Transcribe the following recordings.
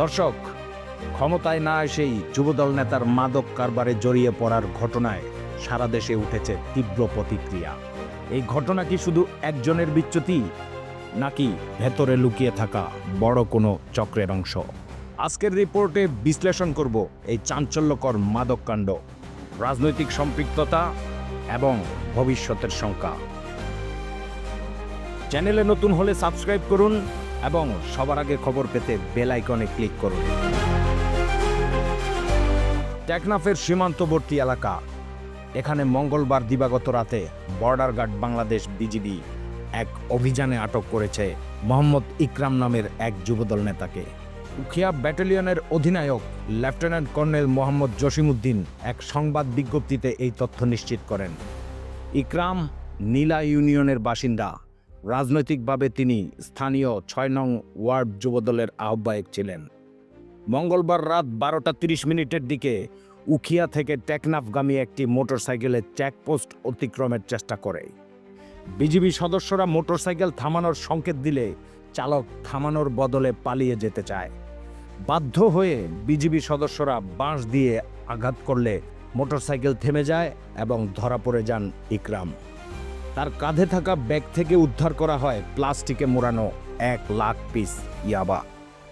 দর্শক, ক্ষমতায় না এসেই যুবদল নেতার মাদক কারবারে জড়িয়ে পড়ার ঘটনায় সারা দেশে উঠেছে তীব্র প্রতিক্রিয়া। এই ঘটনা কি শুধু একজনের বিচ্যুতি, নাকি ভেতরে লুকিয়ে থাকা বড় কোনো চক্রের অংশ? আজকের রিপোর্টে বিশ্লেষণ করব এই চাঞ্চল্যকর মাদক কাণ্ড, রাজনৈতিক সম্পৃক্ততা এবং ভবিষ্যতের শঙ্কা। চ্যানেলে নতুন হলে সাবস্ক্রাইব করুন এবং সবার আগে খবর পেতে বেল আইকনে ক্লিক করুন। টেকনাফের সীমান্তবর্তী এলাকা। এখানে মঙ্গলবার দিবাগত রাতে বর্ডার গার্ড বাংলাদেশ বিজিবি এক অভিযানে আটক করেছে মোহাম্মদ ইকরাম নামের এক যুবদল নেতাকে। উখিয়া ব্যাটালিয়নের অধিনায়ক লেফটেন্যান্ট কর্নেল মোহাম্মদ জসিমউদ্দিন এক সংবাদ বিজ্ঞপ্তিতে এই তথ্য নিশ্চিত করেন। ইকরাম নীলা ইউনিয়নের বাসিন্দা। রাজনৈতিকভাবে তিনি স্থানীয় ছয় নং ওয়ার্ড যুবদলের আহ্বায়ক ছিলেন। মঙ্গলবার রাত বারোটা তিরিশ মিনিটের দিকে উখিয়া থেকে টেকনাফগামী একটি মোটরসাইকেলের চেকপোস্ট অতিক্রমের চেষ্টা করে। বিজিবি সদস্যরা মোটরসাইকেল থামানোর সংকেত দিলে চালক থামানোর বদলে পালিয়ে যেতে চায়। বাধ্য হয়ে বিজিবি সদস্যরা বাঁশ দিয়ে আঘাত করলে মোটরসাইকেল থেমে যায় এবং ধরা পড়ে যান ইকরাম। তার কাঁধে থাকা ব্যাগ থেকে উদ্ধার করা হয় প্লাস্টিকে মোড়ানো এক লাখ পিস ইয়াবা।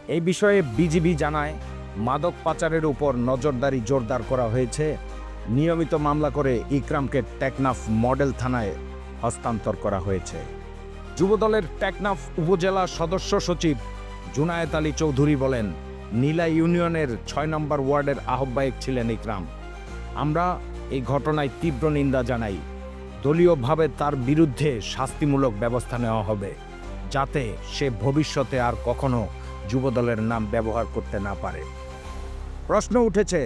এই বিষয়ে বিজিবি জানায়, মাদক পাচারের উপর নজরদারি জোরদার করা হয়েছে। নিয়মিত মামলা করে ইকরামকে টেকনাফ মডেল থানায় হস্তান্তর করা হয়েছে। যুবদলের টেকনাফ উপজেলা সদস্য সচিব জুনায়েত আলী চৌধুরী বলেন, নীলা ইউনিয়নের ছয় নম্বর ওয়ার্ডের আহ্বায়ক ছিলেন ইকরাম। আমরা এই ঘটনায় তীব্র নিন্দা জানাই। দলীয়ভাবে তার বিরুদ্ধে শাস্তিমূলক ব্যবস্থা নেওয়া হবে, যাতে সে ভবিষ্যতে আর কখনো যুবদলের নাম ব্যবহার করতে না পারে। প্রশ্ন উঠেছে,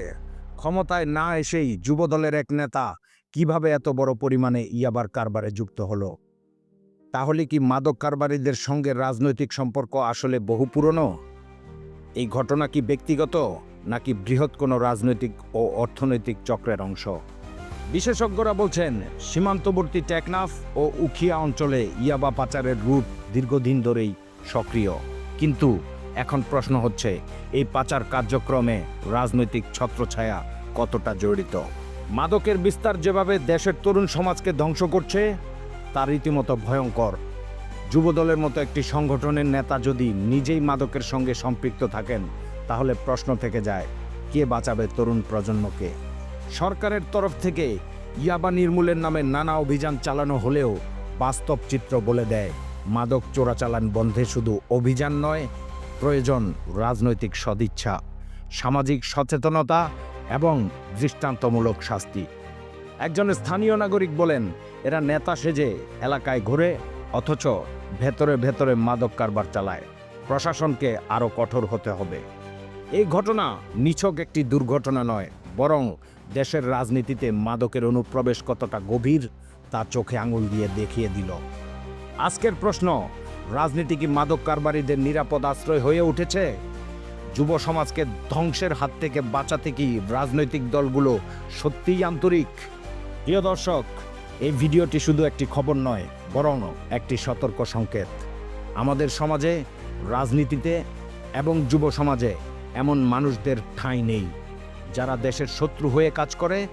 ক্ষমতায় না এসেই যুবদলের এক নেতা কীভাবে এত বড় পরিমাণে ইয়াবার কারবারে যুক্ত হলো? তাহলে কি মাদক কারবারিদের সঙ্গে রাজনৈতিক সম্পর্ক আসলে বহু পুরনো? এই ঘটনা কি ব্যক্তিগত, নাকি বৃহৎ কোনো রাজনৈতিক ও অর্থনৈতিক চক্রের অংশ? বিশেষজ্ঞরা বলছেন, সীমান্তবর্তী টেকনাফ ও উখিয়া অঞ্চলে ইয়াবা পাচারের রূপ দীর্ঘদিন ধরেই সক্রিয়। কিন্তু এখন প্রশ্ন হচ্ছে, এই পাচার কার্যক্রমে রাজনৈতিক ছত্রছায়া কতটা জড়িত? মাদকের বিস্তার যেভাবে দেশের তরুণ সমাজকে ধ্বংস করছে, তা রীতিমতো ভয়ঙ্কর। যুবদলের মতো একটি সংগঠনের নেতা যদি নিজেই মাদকের সঙ্গে সম্পৃক্ত থাকেন, তাহলে প্রশ্ন থেকে যায়, কে বাঁচাবে তরুণ প্রজন্মকে? সরকারের তরফ থেকে ইয়াবা নির্মূলের নামে নানা অভিযান চালানো হলেও বাস্তব চিত্র বলে দেয়। মাদক চোরাচালান বন্ধে শুধু অভিযান নয়, প্রয়োজন রাজনৈতিক সদিচ্ছা, সামাজিক সচেতনতা এবং দৃষ্টান্তমূলক শাস্তি। একজন স্থানীয় নাগরিক বলেন, এরা নেতা সেজে এলাকায় ঘুরে অথচ ভেতরে ভেতরে মাদক কারবার চালায়। প্রশাসনকে আরও কঠোর হতে হবে। এই ঘটনা নিছক একটি দুর্ঘটনা নয়, বরং দেশের রাজনীতিতে মাদকের অনুপ্রবেশ কতটা গভীর, তা চোখে আঙুল দিয়ে দেখিয়ে দিল। আজকের প্রশ্ন, রাজনীতি কি মাদক কারবারিদের নিরাপদ আশ্রয় হয়ে উঠেছে? যুব সমাজকে ধ্বংসের হাত থেকে বাঁচাতে কি রাজনৈতিক দলগুলো সত্যিই আন্তরিক? প্রিয় দর্শক, এই ভিডিওটি শুধু একটি খবর নয়, বরং একটি সতর্ক সংকেত। আমাদের সমাজে, রাজনীতিতে এবং যুব সমাজে এমন মানুষদের ঠাঁই নেই। যারা দেশের শত্রু হয়ে কাজ করে,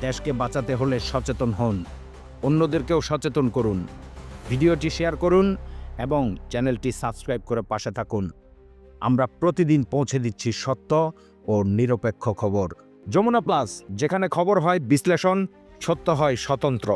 দেশকে বাঁচাতে হলে সচেতন হন। অন্যদেরকেও সচেতন করুন। ভিডিওটি শেয়ার করুন এবং চ্যানেলটি সাবস্ক্রাইব করে পাশে থাকুন। আমরা প্রতিদিন পৌঁছে দিচ্ছি সত্য ও নিরপেক্ষ খবর। যমুনা প্লাস, যেখানে খবর হয়, বিশ্লেষণ, সত্য হয়, স্বতন্ত্র।